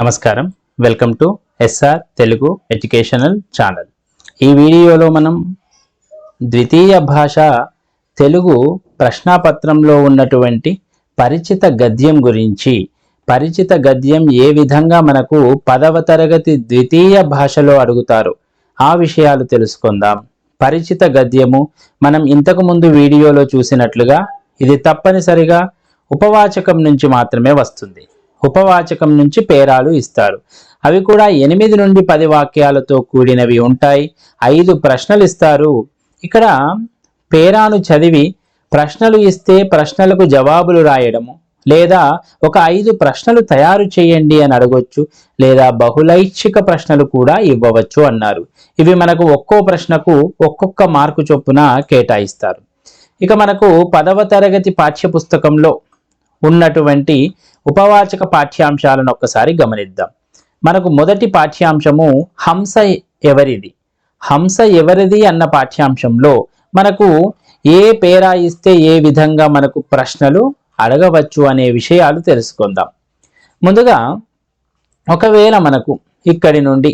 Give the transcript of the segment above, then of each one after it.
నమస్కారం. Welcome to SR Telugu educational channel ఈ వీడియోలో మనం ద్వితీయ భాష తెలుగు ప్రశ్నాపత్రంలో ఉన్నటువంటి పరిచిత గద్యం గురించి పరిచిత గద్యం ఏ విధంగా మనకు పదవ తరగతి ద్వితీయ భాషలో అడుగుతారు ఆ విషయాలు తెలుసుకుందాం. పరిచిత గద్యము మనం ఇంతకు ముందు వీడియోలో చూసినట్లుగా ఇది తప్పనిసరిగా ఉపవాచకం నుంచి మాత్రమే వస్తుంది. ఉపవాచకం నుంచి పేరాలు ఇస్తారు. అవి కూడా ఎనిమిది నుండి పది వాక్యాలతో కూడినవి ఉంటాయి. ఐదు ప్రశ్నలు ఇస్తారు. ఇక్కడ పేరాను చదివి ప్రశ్నలు ఇస్తే ప్రశ్నలకు జవాబులు రాయడము. లేదా ఒక ఐదు ప్రశ్నలు తయారు చేయండి అని అడగొచ్చు. లేదా బహుళైచ్ఛిక ప్రశ్నలు కూడా ఇవ్వవచ్చు అన్నారు. ఇవి మనకు ఒక్కో ప్రశ్నకు ఒక్కొక్క మార్కు చొప్పున కేటాయిస్తారు. ఇక మనకు పదవ తరగతి పాఠ్య పుస్తకంలో ఉన్నటువంటి ఉపవాచక పాఠ్యాంశాలను ఒక్కసారి గమనిద్దాం. మనకు మొదటి పాఠ్యాంశము హంస ఎవరిది? హంస ఎవరిది అన్న పాఠ్యాంశంలో మనకు ఏ పేరా ఇస్తే ఏ విధంగా మనకు ప్రశ్నలు అడగవచ్చు అనే విషయాలు తెలుసుకుందాం. ముందుగా ఒకవేళ మనకు ఇక్కడి నుండి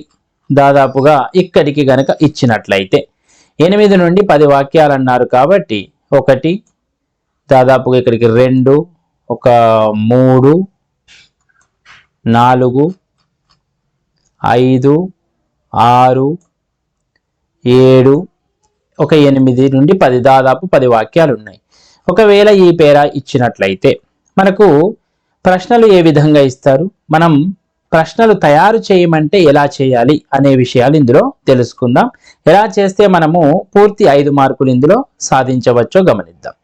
దాదాపుగా ఇక్కడికి గనక ఇచ్చినట్లయితే ఎనిమిది నుండి పది వాక్యాలు అన్నారు కాబట్టి ఒకటి దాదాపుగా ఇక్కడికి రెండు ఒక మూడు నాలుగు ఐదు ఆరు ఏడు ఒక ఎనిమిది నుండి పది దాదాపు పది వాక్యాలు ఉన్నాయి ఒకవేళ ఈ పేర ఇచ్చినట్లయితే మనకు ప్రశ్నలు ఏ విధంగా ఇస్తారు? మనం ప్రశ్నలు తయారు చేయమంటే ఎలా చేయాలి అనే విషయాలు ఇందులో తెలుసుకుందాం. ఎలా చేస్తే మనము పూర్తి ఐదు మార్కులు ఇందులో సాధించవచ్చో గమనిద్దాం.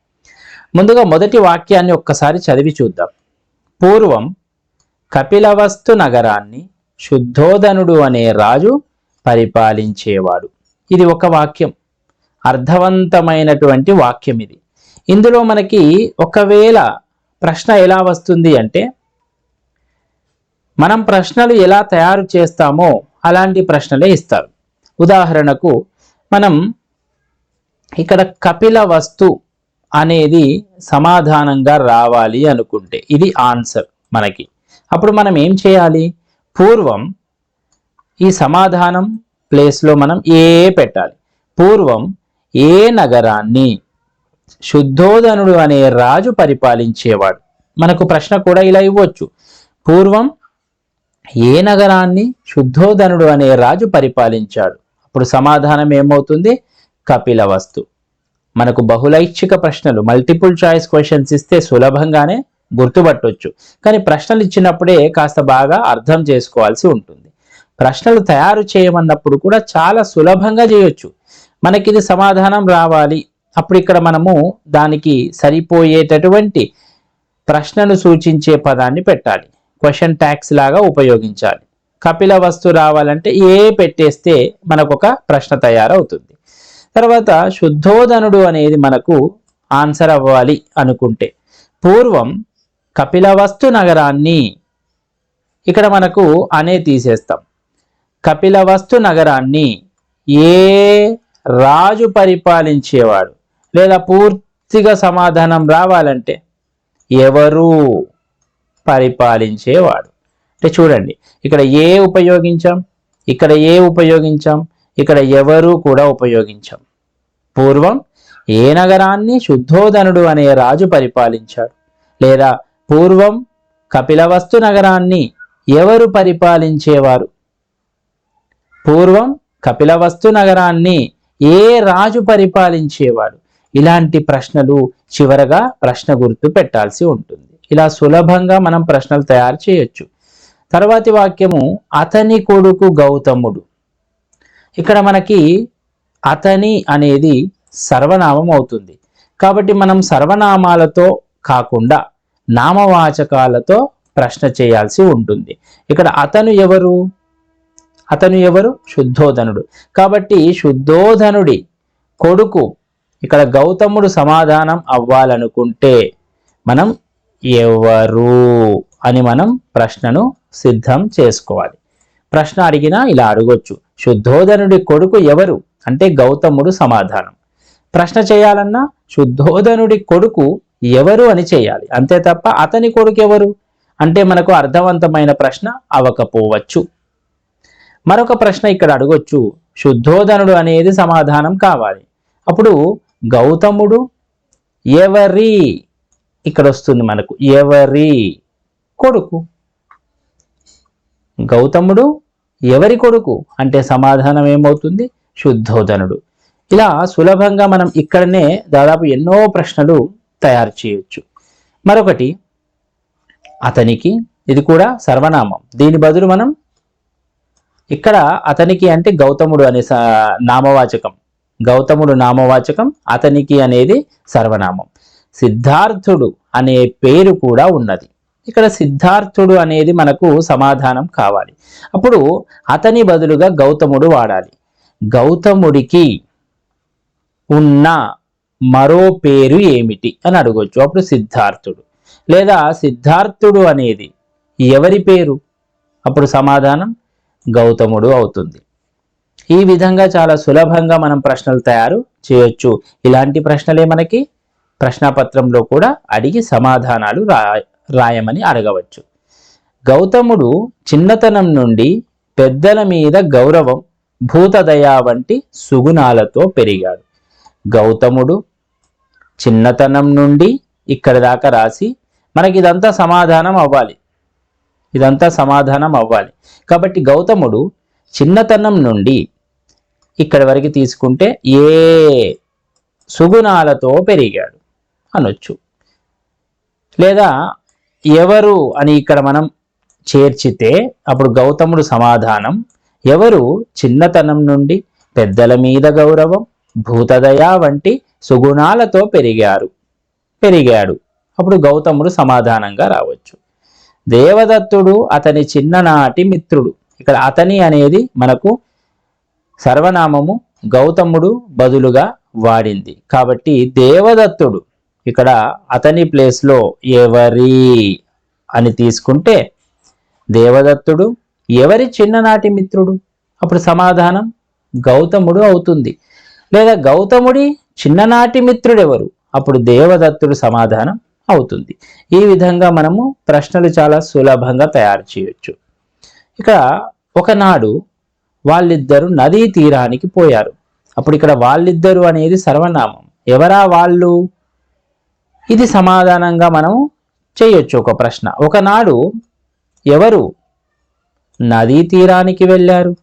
ముందుగా మొదటి వాక్యాన్ని ఒక్కసారి చదివి చూద్దాం. పూర్వం కపిలవస్తు నగరాన్ని శుద్ధోదనుడు అనే రాజు పరిపాలించేవాడు. ఇది ఒక వాక్యం. అర్థవంతమైనటువంటి వాక్యం ఇది. ఇందులో మనకి ఒకవేళ ప్రశ్న ఎలా వస్తుంది అంటే మనం ప్రశ్నలు ఎలా తయారు చేస్తామో అలాంటి ప్రశ్నలే ఇస్తారు. ఉదాహరణకు మనం ఇక్కడ కపిల వస్తు అనేది సమాధానంగా రావాలి అనుకుంటే ఇది ఆన్సర్ మనకి. అప్పుడు మనం ఏం చేయాలి? పూర్వం ఈ సమాధానం ప్లేస్లో మనం ఏ పెట్టాలి? పూర్వం ఏ నగరాన్ని శుద్ధోదనుడు అనే రాజు పరిపాలించేవాడు? మనకు ప్రశ్న కూడా ఇలా ఇవ్వచ్చు. పూర్వం ఏ నగరాన్ని శుద్ధోదనుడు అనే రాజు పరిపాలించాడు? అప్పుడు సమాధానం ఏమవుతుంది? కపిలవస్తు. మనకు బహుళైచ్ఛిక ప్రశ్నలు మల్టిపుల్ చాయిస్ క్వశ్చన్స్ ఇస్తే సులభంగానే గుర్తుపట్టొచ్చు. కానీ ప్రశ్నలు ఇచ్చినప్పుడే కాస్త బాగా అర్థం చేసుకోవాల్సి ఉంటుంది. ప్రశ్నలు తయారు చేయమన్నప్పుడు కూడా చాలా సులభంగా చేయొచ్చు. మనకి ఇది సమాధానం రావాలి. అప్పుడు ఇక్కడ మనము దానికి సరిపోయేటటువంటి ప్రశ్నను సూచించే పదాన్ని పెట్టాలి. క్వశ్చన్ ట్యాక్స్ లాగా ఉపయోగించాలి. కపిల వస్తు రావాలంటే ఏ పెట్టేస్తే మనకు ఒక ప్రశ్న తయారవుతుంది. తర్వాత శుద్ధోధనుడు అనేది మనకు ఆన్సర్ అవ్వాలి అనుకుంటే. పూర్వం కపిలవస్తు నగరాన్ని ఇక్కడ మనకు అనే తీసేస్తాం. కపిలవస్తు నగరాన్ని ఏ రాజు పరిపాలించేవాడు లేదా పూర్తిగా సమాధానం రావాలంటే ఎవరు పరిపాలించేవాడు? అంటే చూడండి ఇక్కడ ఏ ఉపయోగించాం? ఇక్కడ ఏ ఉపయోగించాం? ఇక్కడ ఎవరు కూడా ఉపయోగించాం. పూర్వం ఏ నగరాన్ని శుద్ధోధనుడు అనే రాజు పరిపాలించాడు లేదా పూర్వం కపిలవస్తు నగరాన్ని ఎవరు పరిపాలించేవారు? పూర్వం కపిలవస్తు నగరాన్ని ఏ రాజు పరిపాలించేవాడు? ఇలాంటి ప్రశ్నలు చివరగా ప్రశ్న గుర్తు పెట్టాల్సి ఉంటుంది. ఇలా సులభంగా మనం ప్రశ్నలు తయారు చేయొచ్చు. తర్వాతి వాక్యము అతని కొడుకు గౌతముడు. ఇక్కడ మనకి అతని అనేది సర్వనామం అవుతుంది. కాబట్టి మనం సర్వనామాలతో కాకుండా నామవాచకాలతో ప్రశ్న చేయాల్సి ఉంటుంది. ఇక్కడ అతను ఎవరు? అతను ఎవరు? శుద్ధోధనుడు. కాబట్టి శుద్ధోధనుడి కొడుకు ఇక్కడ గౌతముడు సమాధానం అవ్వాలనుకుంటే మనం ఎవరు అని మనం ప్రశ్నను సిద్ధం చేసుకోవాలి. ప్రశ్న అడిగినా ఇలా అడగొచ్చు. శుద్ధోధనుడి కొడుకు ఎవరు? అంటే గౌతముడు సమాధానం. ప్రశ్న చేయాలన్నా శుద్ధోధనుడి కొడుకు ఎవరు అని చేయాలి. అంతే తప్ప అతని కొడుకు ఎవరు? అంటే మనకు అర్థవంతమైన ప్రశ్న అవకపోవచ్చు. మరొక ప్రశ్న ఇక్కడ అడగొచ్చు. శుద్ధోధనుడు అనేది సమాధానం కావాలి. అప్పుడు గౌతముడు ఎవరి? ఇక్కడ వస్తుంది మనకు. ఎవరి? కొడుకు. గౌతముడు ఎవరి కొడుకు? అంటే సమాధానం ఏమవుతుంది? శుద్ధోధనుడు ఇలా సులభంగా మనం ఇక్కడనే దాదాపు ఎన్నో ప్రశ్నలు తయారు చేయొచ్చు. మరొకటి అతనికి ఇది కూడా సర్వనామం. దీని బదులు మనం ఇక్కడ అతనికి అంటే గౌతముడు అనే నామవాచకం. గౌతముడు నామవాచకం అతనికి అనేది సర్వనామం. సిద్ధార్థుడు అనే పేరు కూడా ఉన్నది. ఇక్కడ సిద్ధార్థుడు అనేది మనకు సమాధానం కావాలి. అప్పుడు అతని బదులుగా గౌతముడు వాడాలి. గౌతముడికి ఉన్న మరో పేరు ఏమిటి అని అడగొచ్చు. అప్పుడు సిద్ధార్థుడు. లేదా సిద్ధార్థుడు అనేది ఎవరి పేరు? అప్పుడు సమాధానం గౌతముడు అవుతుంది. ఈ విధంగా చాలా సులభంగా మనం ప్రశ్నలు తయారు చేయొచ్చు. ఇలాంటి ప్రశ్నలే మనకి ప్రశ్నపత్రంలో కూడా అడిగి సమాధానాలు రా రాయమని అడగవచ్చు. గౌతముడు చిన్నతనం నుండి పెద్దల మీద గౌరవం భూతదయ వంటి సుగుణాలతో పెరిగాడు. గౌతముడు చిన్నతనం నుండి ఇక్కడ దాకా రాసి మనకి ఇదంతా సమాధానం అవ్వాలి. ఇదంతా సమాధానం అవ్వాలి. కాబట్టి గౌతముడు చిన్నతనం నుండి ఇక్కడి వరకు తీసుకుంటే ఏ సుగుణాలతో పెరిగాడు అనొచ్చు. లేదా ఎవరు అని ఇక్కడ మనం చేర్చితే అప్పుడు గౌతముడు సమాధానం ఎవరు? చిన్నతనం నుండి పెద్దల మీద గౌరవం భూతదయ వంటి సుగుణాలతో పెరిగారు. పెరిగాడు. అప్పుడు గౌతముడు సమాధానంగా రావచ్చు. దేవదత్తుడు అతని చిన్ననాటి మిత్రుడు. ఇక్కడ అతని అనేది మనకు సర్వనామము గౌతముడు బదులుగా వాడింది. కాబట్టి దేవదత్తుడు ఇక్కడ అతని ప్లేస్లో ఎవరి అని తీసుకుంటే దేవదత్తుడు ఎవరి చిన్ననాటి మిత్రుడు? అప్పుడు సమాధానం గౌతముడు అవుతుంది. లేదా గౌతముడి చిన్ననాటి మిత్రుడెవరు? అప్పుడు దేవదత్తుడు సమాధానం అవుతుంది. ఈ విధంగా మనము ప్రశ్నలు చాలా సులభంగా తయారు చేయొచ్చు. ఇక్కడ ఒకనాడు వాళ్ళిద్దరూ నదీ తీరానికి పోయారు. అప్పుడు ఇక్కడ వాళ్ళిద్దరూ అనేది సర్వనామం. ఎవరా వాళ్ళు? ఇది సమాధానంగా మనము చేయొచ్చు ఒక ప్రశ్న. ఒకనాడు ఎవరు నదీ తీరానికి వెళ్ళారు?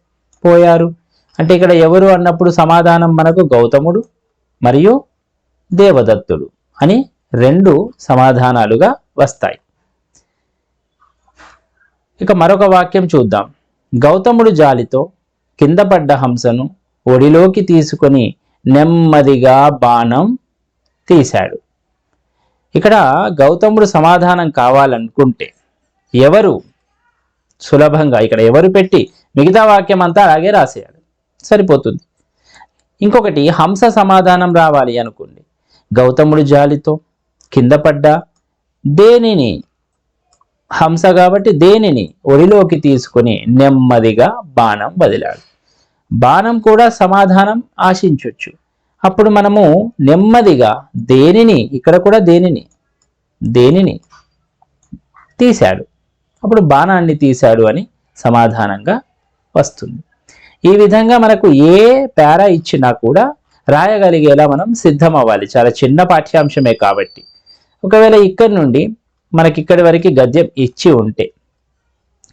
పోయారు. అంటే ఇక్కడ ఎవరు అన్నప్పుడు సమాధానం మనకు గౌతముడు మరియు దేవదత్తుడు అని రెండు సమాధానాలుగా వస్తాయి. ఇక మరొక వాక్యం చూద్దాం. గౌతముడు జాలితో కింద పడ్డ హంసను ఒడిలోకి తీసుకొని నెమ్మదిగా బాణం తీశాడు. ఇక్కడ గౌతముడు సమాధానం కావాలనుకుంటే ఎవరు సులభంగా ఇక్కడ ఎవరు పెట్టి మిగతా వాక్యం అంతా అలాగే రాసేయాలి. సరిపోతుంది. ఇంకొకటి హంస సమాధానం రావాలి అనుకోండి. గౌతముడు జాలితో కింద పడ్డా దేనిని? హంస కాబట్టి దేనిని? ఒడిలోకి తీసుకొని నెమ్మదిగా బాణం వదిలాడు. బాణం కూడా సమాధానం ఆశించవచ్చు అప్పుడు మనము నెమ్మదిగా దేనిని? ఇక్కడ కూడా దేనిని? దేనిని తీశాడు. అప్పుడు బాణాన్ని తీశాడు అని సమాధానంగా వస్తుంది. ఈ విధంగా మనకు ఏ పేరా ఇచ్చినా కూడా రాయగలిగేలా మనం సిద్ధం అవ్వాలి చాలా చిన్న పాఠ్యాంశమే కాబట్టి. ఒకవేళ ఇక్కడి నుండి మనకి ఇక్కడి వరకు గద్యం ఇచ్చి ఉంటే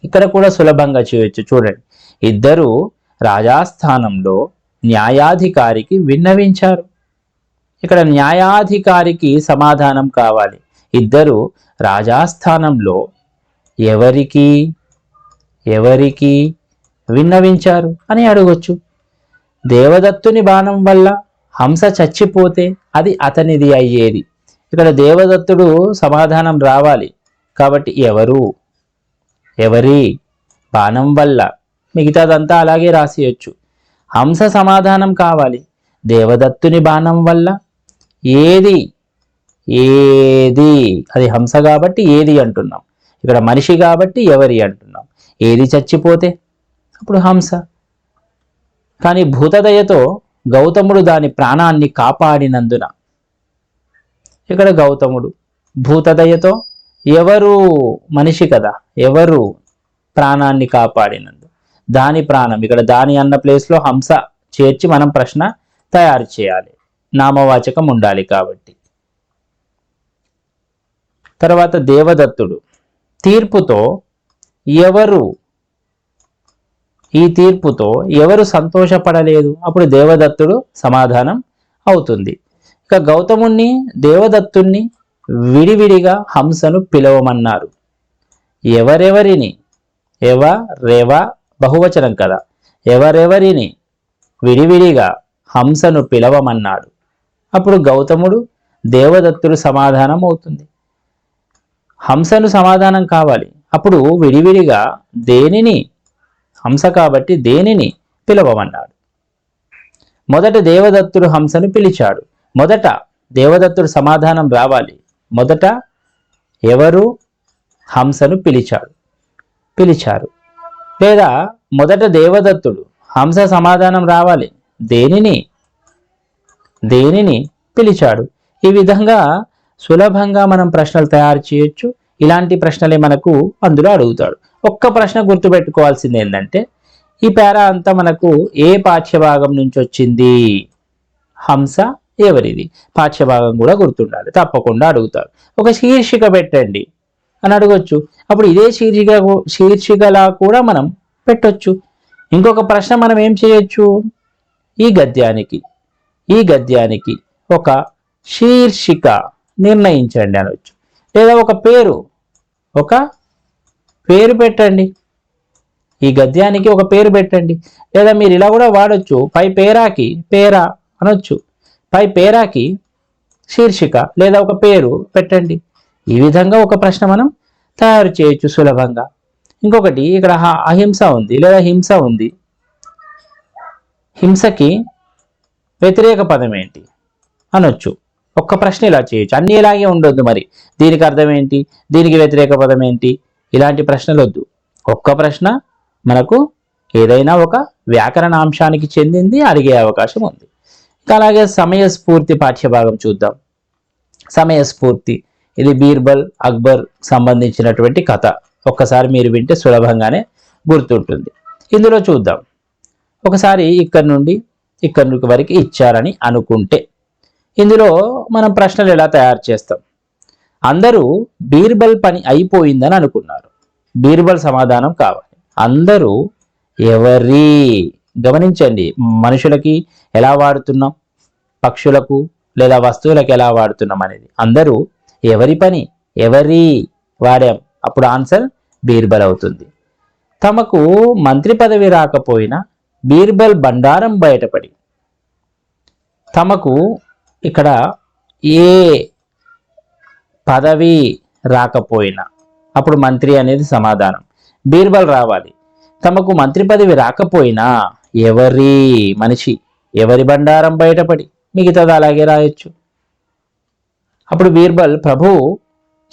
ఇక్కడ కూడా సులభంగా చేయొచ్చు. చూడండి. ఇద్దరు రాజాస్థానంలో న్యాయాధికారికి విన్నవించారు. ఇక్కడ న్యాయాధికారికి సమాధానం కావాలి. ఇద్దరు రాజాస్థానంలో ఎవరికి ఎవరికి విన్నవించారు అని అడగొచ్చు. దేవదత్తుని బాణం వల్ల హంస చచ్చిపోతే అది అతనిది అయ్యేది. ఇక్కడ దేవదత్తుడు సమాధానం రావాలి. కాబట్టి ఎవరు? ఎవరి? బాణం వల్ల. మిగతాదంతా అలాగే రాసేయచ్చు. హంస సమాధానం కావాలి. దేవదత్తుని బాణం వల్ల? ఏది? ఏది? అది హంస కాబట్టి ఏది అంటున్నాం. ఇక్కడ మనిషి కాబట్టి ఎవరి అంటున్నాం. ఏది చచ్చిపోతే? అప్పుడు హంస. కానీ భూతదయతో గౌతముడు దాని ప్రాణాన్ని కాపాడినందున. ఇక్కడ గౌతముడు భూతదయతో ఎవరు మనిషి కదా ఎవరు ప్రాణాన్ని కాపాడినందు. దాని ప్రాణం ఇక్కడ దాని అన్న ప్లేస్లో హంస చేర్చి మనం ప్రశ్న తయారు చేయాలి. నామవాచకం ఉండాలి కాబట్టి. తర్వాత దేవదత్తుడు. తీర్పుతో ఎవరు ఈ తీర్పుతో ఎవరు సంతోషపడలేదు అప్పుడు దేవదత్తుడు సమాధానం అవుతుంది. ఇక గౌతముణ్ణి దేవదత్తుణ్ణి విడివిడిగా హంసను పిలవమన్నారు. ఎవరెవరిని? ఎవ రేవ బహువచనం కదా. ఎవరెవరిని? విడివిడిగా హంసను పిలవమన్నాడు. అప్పుడు గౌతముడు దేవదత్తుడు సమాధానం అవుతుంది. హంసను సమాధానం కావాలి. అప్పుడు విడివిడిగా దేనిని? హంస కాబట్టి దేనిని పిలవమన్నాడు? మొదట దేవదత్తుడు హంసను పిలిచాడు. మొదట దేవదత్తుడు సమాధానం రావాలి. మొదట ఎవరు హంసను పిలిచాడు? పిలిచారు. లేదా మొదట దేవదత్తుడు హంస సమాధానం రావాలి. దేనిని? దేనిని పిలిచాడు? ఈ విధంగా సులభంగా మనం ప్రశ్నలు తయారు చేయొచ్చు. ఇలాంటి ప్రశ్నలే మనకు అందులో అడుగుతాడు. ఒక్క ప్రశ్న గుర్తుపెట్టుకోవాల్సింది ఏంటంటే ఈ పేర అంతా మనకు ఏ పాఠ్యభాగం నుంచి వచ్చింది? హంస ఎవరిది పాఠ్యభాగం కూడా గుర్తుండాలి తప్పకుండా అడుగుతారు. ఒక శీర్షిక పెట్టండి అని అడగొచ్చు. అప్పుడు ఇదే శీర్షిక శీర్షికలా కూడా మనం పెట్టొచ్చు. ఇంకొక ప్రశ్న మనం ఏం చేయొచ్చు? ఈ గద్యానికి ఈ గద్యానికి ఒక శీర్షిక నిర్ణయించండి అనవచ్చు లేదా ఒక పేరు ఒక పేరు పెట్టండి. ఈ గద్యానికి ఒక పేరు పెట్టండి. లేదా మీరు ఇలా కూడా వాడచ్చు. పై పేరాకి పేరా అనొచ్చు. పై పేరాకి శీర్షిక లేదా ఒక పేరు పెట్టండి. ఈ విధంగా ఒక ప్రశ్న మనం తయారు చేయొచ్చు సులభంగా. ఇంకొకటి ఇక్కడ హ- అహింస ఉంది లేదా హింస ఉంది. హింసకి వ్యతిరేక పదం ఏంటి? అనొచ్చు. ఒక్క ప్రశ్న ఇలా చేయొచ్చు. అన్ని ఇలాగే ఉండొద్దు మరి. దీనికి అర్థం ఏంటి? దీనికి వ్యతిరేక పదం ఏంటి? ఇలాంటి ప్రశ్నలు వద్దు. ఒక్క ప్రశ్న మనకు ఏదైనా ఒక వ్యాకరణ అంశానికి చెందింది అడిగే అవకాశం ఉంది. ఇంకా అలాగే సమయస్ఫూర్తి పాఠ్యభాగం చూద్దాం. సమయస్ఫూర్తి ఇది బీర్బల్ అక్బర్ సంబంధించినటువంటి కథ. ఒక్కసారి మీరు వింటే సులభంగానే గుర్తుంటుంది. ఇందులో చూద్దాం. ఒకసారి ఇక్కడ నుండి ఇక్కడ వరకు ఇచ్చారని అనుకుంటే. ఇందులో మనం ప్రశ్నలు ఎలా తయారు చేస్తాం? అందరూ బీర్బల్ పని అయిపోయిందని అనుకున్నారు. బీర్బల్ సమాధానం కావాలి. అందరూ ఎవరి గమనించండి మనుషులకి ఎలా వాడుతున్నాం? పక్షులకు లేదా వస్తువులకు ఎలా వాడుతున్నాం అనేది. అందరూ ఎవరి పని ఎవరి వాడాం. అప్పుడు ఆన్సర్ బీర్బల్ అవుతుంది. తమకు మంత్రి పదవి రాకపోయినా బీర్బల్ బండారం బయటపడి తమకు ఇక్కడ ఏ పదవి రాకపోయినా అప్పుడు మంత్రి అనేది సమాధానం. బీర్బల్ రావాలి. తమకు మంత్రి పదవి రాకపోయినా ఎవరి మనిషి ఎవరి బండారం బయటపడి మిగతాది అలాగే రాయొచ్చు. అప్పుడు బీర్బల్ ప్రభు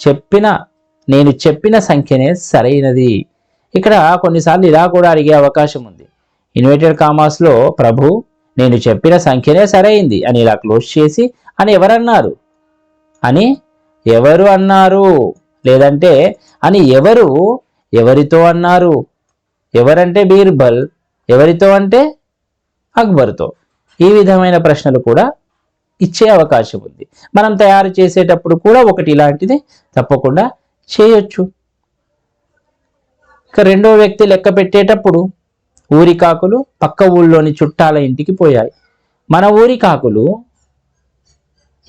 చెప్పిన నేను చెప్పిన సంఖ్యనే సరైనది. ఇక్కడ కొన్నిసార్లు ఇలా కూడా అడిగే అవకాశం ఉంది. ఇన్వైటెడ్ కామాస్లో ప్రభు నేను చెప్పిన సంఖ్యనే సరైంది అని ఇలా క్లోజ్ చేసి అని ఎవరన్నారు? అని ఎవరు అన్నారు? లేదంటే అని ఎవరు ఎవరితో అన్నారు? ఎవరంటే బీర్బల్ ఎవరితో అంటే అక్బర్తో? ఈ విధమైన ప్రశ్నలు కూడా ఇచ్చే అవకాశం ఉంది. మనం తయారు చేసేటప్పుడు కూడా ఒకటి ఇలాంటిది తప్పకుండా చేయొచ్చు. ఇక రెండో వ్యక్తి లెక్క పెట్టేటప్పుడు ఊరికాకులు పక్క ఊళ్ళోని చుట్టాల ఇంటికి పోయాయి. మన ఊరికాకులు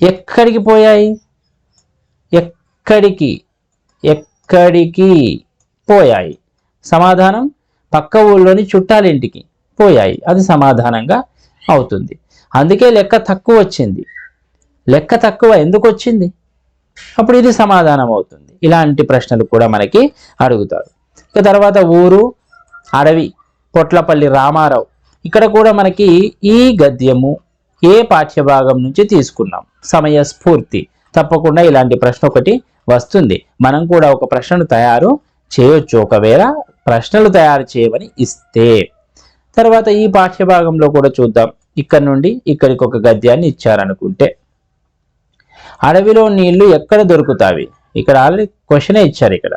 ఎక్కడికి పోయాయి? ఎక్కడికి? ఎక్కడికి పోయాయి? సమాధానం పక్క ఊళ్ళోని చుట్టాలింటికి పోయాయి. అది సమాధానంగా అవుతుంది. అందుకే లెక్క తక్కువ వచ్చింది. లెక్క తక్కువ ఎందుకు వచ్చింది? అప్పుడు ఇది సమాధానం అవుతుంది. ఇలాంటి ప్రశ్నలు కూడా మనకి అడుగుతారు. ఇక తర్వాత ఊరు అడవి పొట్లపల్లి రామారావు. ఇక్కడ కూడా మనకి ఈ గద్యము ఏ పాఠ్యభాగం నుంచి తీసుకున్నాం? సమయ స్ఫూర్తి తప్పకుండా ఇలాంటి ప్రశ్న ఒకటి వస్తుంది. మనం కూడా ఒక ప్రశ్నను తయారు చేయొచ్చు. ఒకవేళ ప్రశ్నలు తయారు చేయమని ఇస్తే. తర్వాత ఈ పాఠ్యభాగంలో కూడా చూద్దాం. ఇక్కడ నుండి ఇక్కడికి ఒక గద్యాన్ని ఇచ్చారనుకుంటే. అడవిలో నీళ్ళు ఎక్కడ దొరుకుతావి? ఇక్కడ ఆల్రెడీ క్వశ్చనే ఇచ్చారు ఇక్కడ.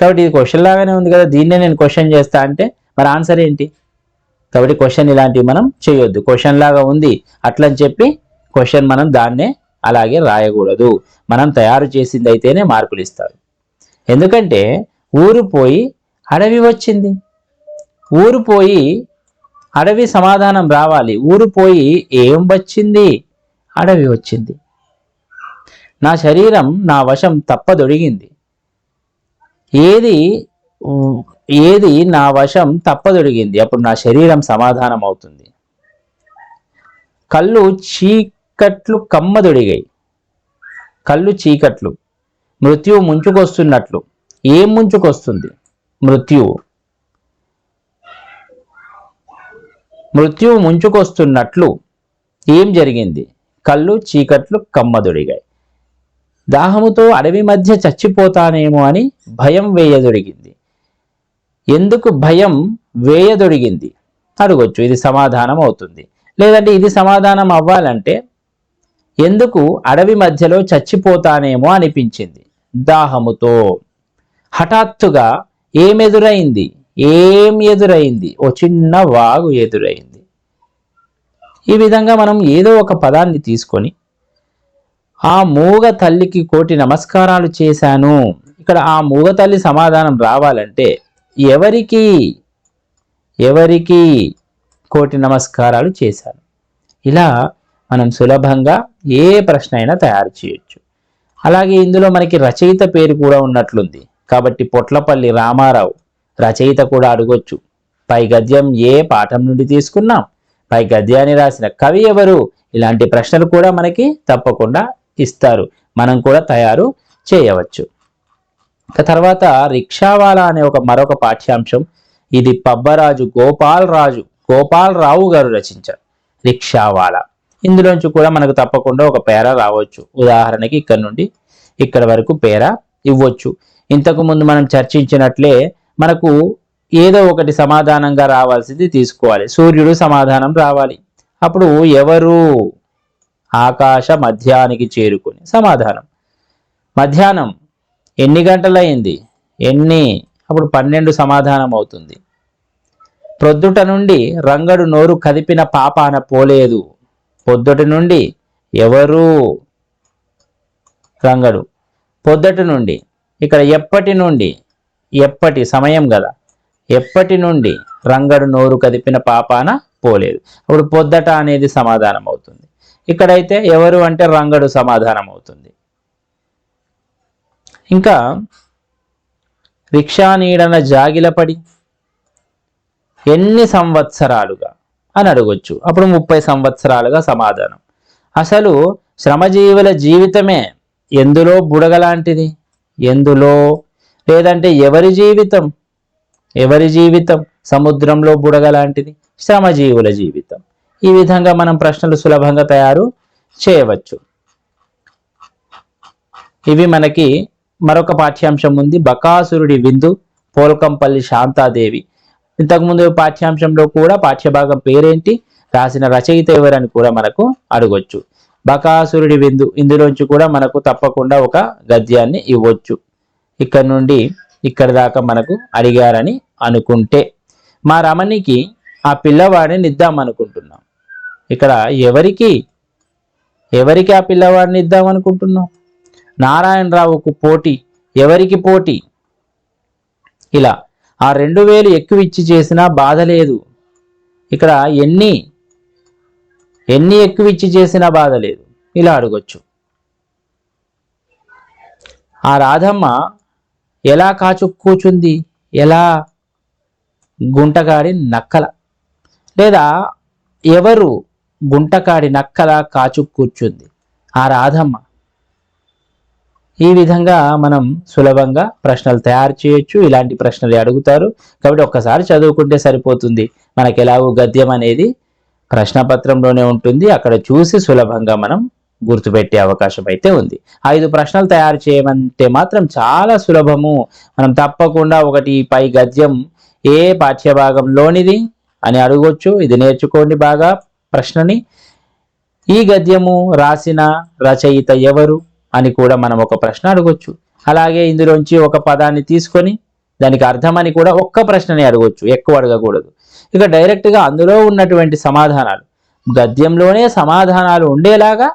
కాబట్టి ఇది క్వశ్చన్ లాగానే ఉంది కదా. దీన్నే నేను క్వశ్చన్ చేస్తా అంటే మరి ఆన్సర్ ఏంటి? కాబట్టి క్వశ్చన్ ఇలాంటివి మనం చేయొద్దు. క్వశ్చన్ లాగా ఉంది. అట్లని చెప్పి క్వశ్చన్ మనం దాన్నే అలాగే రాయకూడదు. మనం తయారు చేసింది అయితేనే మార్కులు ఇస్తారు. ఎందుకంటే ఊరు పోయి అడవి వచ్చింది. ఊరు పోయి అడవి సమాధానం రావాలి. ఊరు పోయి ఏం వచ్చింది? అడవి వచ్చింది. నా శరీరం నా వశం తప్పదొడిగింది. ఏది ఏది నా వశం తప్పదొడిగింది అప్పుడు నా శరీరం సమాధానం అవుతుంది కళ్ళు చీకట్లు కమ్మదొడిగాయి. కళ్ళు చీకట్లు. మృత్యువు ముంచుకొస్తున్నట్లు. ఏం ముంచుకొస్తుంది? మృత్యువు. మృత్యువు ముంచుకొస్తున్నట్లు. ఏం జరిగింది? కళ్ళు చీకట్లు కమ్మదొడిగాయి. దాహముతో అడవి మధ్య చచ్చిపోతానేమో అని భయం వేయదొడిగింది. ఎందుకు భయం వేయదొడిగింది? అడగొచ్చు. ఇది సమాధానం అవుతుంది. లేదంటే ఇది సమాధానం అవ్వాలంటే ఎందుకు అడవి మధ్యలో చచ్చిపోతానేమో అనిపించింది. దాహముతో. హఠాత్తుగా ఏం ఎదురైంది ఏం ఎదురైంది? ఓ చిన్న వాగు ఎదురైంది. ఈ విధంగా మనం ఏదో ఒక పదాన్ని తీసుకొని ఆ మూగ తల్లికి కోటి నమస్కారాలు చేశాను. ఇక్కడ ఆ మూగ తల్లి సమాధానం రావాలంటే ఎవరికి? ఎవరికి కోటి నమస్కారాలు చేశాను? ఇలా మనం సులభంగా ఏ ప్రశ్న అయినా తయారు చేయొచ్చు. అలాగే ఇందులో మనకి రచయిత పేరు కూడా ఉన్నట్లుంది. కాబట్టి పొట్లపల్లి రామారావు రచయిత కూడా అడగొచ్చు. పై గద్యం ఏ పాఠం నుండి తీసుకున్నాం? పై గద్యాన్ని రాసిన కవి ఎవరు? ఇలాంటి ప్రశ్నలు కూడా మనకి తప్పకుండా ఇస్తారు. మనం కూడా తయారు చేయవచ్చు. ఇక తర్వాత రిక్షావాలా అనే ఒక మరొక పాఠ్యాంశం. ఇది పబ్బరాజు గోపాల్ రాజు గోపాల్ రావు గారు రచించారు. రిక్షావాలా. ఇందులోంచి కూడా మనకు తప్పకుండా ఒక పేర రావచ్చు. ఉదాహరణకి ఇక్కడ నుండి ఇక్కడ వరకు పేర ఇవ్వచ్చు. ఇంతకు ముందు మనం చర్చించినట్లే మనకు ఏదో ఒకటి సమాధానంగా రావాల్సింది తీసుకోవాలి. సూర్యుడు సమాధానం రావాలి. అప్పుడు ఎవరు? ఆకాశ మధ్యానికి చేరుకుని సమాధానం. మధ్యాహ్నం ఎన్ని గంటలైంది ఎన్ని? అప్పుడు పన్నెండు సమాధానం అవుతుంది. ప్రొద్దుట నుండి రంగడు నోరు కదిపిన పాపాన పోలేదు. పొద్దుటి నుండి ఎవరు రంగడు. పొద్దుటి నుండి ఇక్కడ ఎప్పటి నుండి ఎప్పటి సమయం కదా ఎప్పటి నుండి రంగడు నోరు కదిపిన పాపాన పోలేదు. అప్పుడు పొద్దట అనేది సమాధానం అవుతుంది ఇక్కడైతే ఎవరు అంటే రంగడు సమాధానం అవుతుంది ఇంకా రిక్షా నీడన జాగిలపడి ఎన్ని సంవత్సరాలుగా అని అడగొచ్చు. అప్పుడు ముప్పై సంవత్సరాలుగా సమాధానం. అసలు శ్రమజీవుల జీవితమే ఎందులో బుడగలాంటిది ఎందులో? లేదంటే ఎవరి జీవితం? ఎవరి జీవితం? సముద్రంలో బుడగలాంటిది శ్రమజీవుల జీవితం. ఈ విధంగా మనం ప్రశ్నలు సులభంగా తయారు చేయవచ్చు. ఇవి మనకి మరొక పాఠ్యాంశం ఉంది. బకాసురుడి విందు పోల్కంపల్లి శాంతాదేవి. ఇంతకుముందు పాఠ్యాంశంలో కూడా పాఠ్యభాగం పేరేంటి? రాసిన రచయిత ఎవరని కూడా మనకు అడగొచ్చు. బకాసురుడి విందు ఇందులోంచి కూడా మనకు తప్పకుండా ఒక గద్యాన్ని ఇవ్వచ్చు. ఇక్కడ నుండి ఇక్కడ దాకా మనకు అడిగారని అనుకుంటే మా రమణికి ఆ పిల్లవాడిని ఇద్దాం అనుకుంటున్నాం ఇక్కడ ఎవరికి? ఎవరికి ఆ పిల్లవాడిని ఇద్దాం అనుకుంటున్నాం నారాయణరావుకు పోటీ. ఎవరికి పోటీ? ఇలా ఆ రెండు వేలు ఎక్కువ ఇచ్చి చేసినా బాధ లేదు. ఇక్కడ ఎన్ని? ఎన్ని ఎక్కువ ఇచ్చి చేసినా బాధ లేదు. ఇలా అడగొచ్చు. ఆ రాధమ్మ ఎలా కాచు కూచుంది? ఎలా? గుంటగాడి నక్కల. లేదా ఎవరు గుంటకాడి నక్కల కాచు కూర్చుంది ఆ రాధమ్మ. ఈ విధంగా మనం సులభంగా ప్రశ్నలు తయారు చేయొచ్చు. ఇలాంటి ప్రశ్నలు అడుగుతారు. కాబట్టి ఒక్కసారి చదువుకుంటే సరిపోతుంది. మనకి ఎలాగో గద్యం అనేది ప్రశ్నపత్రంలోనే ఉంటుంది. అక్కడ చూసి సులభంగా మనం గుర్తుపెట్టే అవకాశం అయితే ఉంది. ఐదు ప్రశ్నలు తయారు చేయమంటే మాత్రం చాలా సులభము. మనం తప్పకుండా ఒకటి పై గద్యం ఏ పాఠ్యభాగంలోనిది అని అడగొచ్చు. ఇది నేర్చుకోండి బాగా ప్రశ్నని. ఈ గద్యము రాసిన రచయిత ఎవరు? అని కూడా మనం ఒక ప్రశ్న అడగొచ్చు. అలాగే ఇందులోంచి ఒక పదాన్ని తీసుకొని దానికి అర్థమని కూడా ఒక్క ప్రశ్నని అడగొచ్చు. ఎక్కువ అడగకూడదు. ఇక డైరెక్ట్గా అందులో ఉన్నటువంటి సమాధానాలు. గద్యంలోనే సమాధానాలు ఉండేలాగా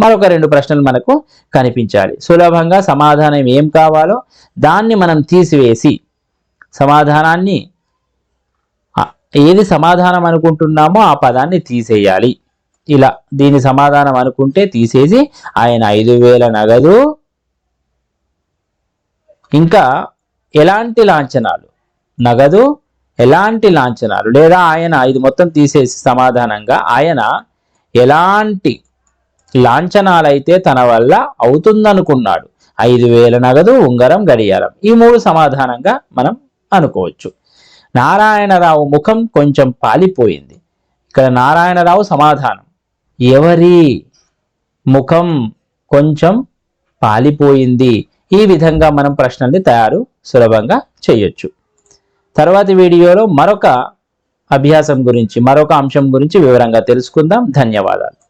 మరొక రెండు ప్రశ్నలు మనకు కనిపించాలి. సులభంగా సమాధానం ఏం కావాలో దాన్ని మనం తీసివేసి సమాధానాన్ని ఏది సమాధానం అనుకుంటున్నామో ఆ పదాన్ని తీసేయాలి. ఇలా దీని సమాధానం అనుకుంటే తీసేసి ఆయన ఐదు వేల నగదు. ఇంకా ఎలాంటి లాంఛనాలు? నగదు ఎలాంటి లాంఛనాలు? లేదా ఆయన ఇది మొత్తం తీసేసి సమాధానంగా ఆయన ఎలాంటి లాంఛనాలైతే తన వల్ల అవుతుందనుకున్నాడు? ఐదు వేల నగదు ఉంగరం గడియారం. ఈ మూడు సమాధానంగా మనం అనుకోవచ్చు. నారాయణరావు ముఖం కొంచెం పాలిపోయింది. ఇక్కడ నారాయణరావు సమాధానం. ఎవరి ముఖం కొంచెం పాలిపోయింది? ఈ విధంగా మనం ప్రశ్నల్ని తయారు సులభంగా చేయొచ్చు. తర్వాతి వీడియోలో మరొక అభ్యాసం గురించి మరొక అంశం గురించి వివరంగా తెలుసుకుందాం. ధన్యవాదాలు.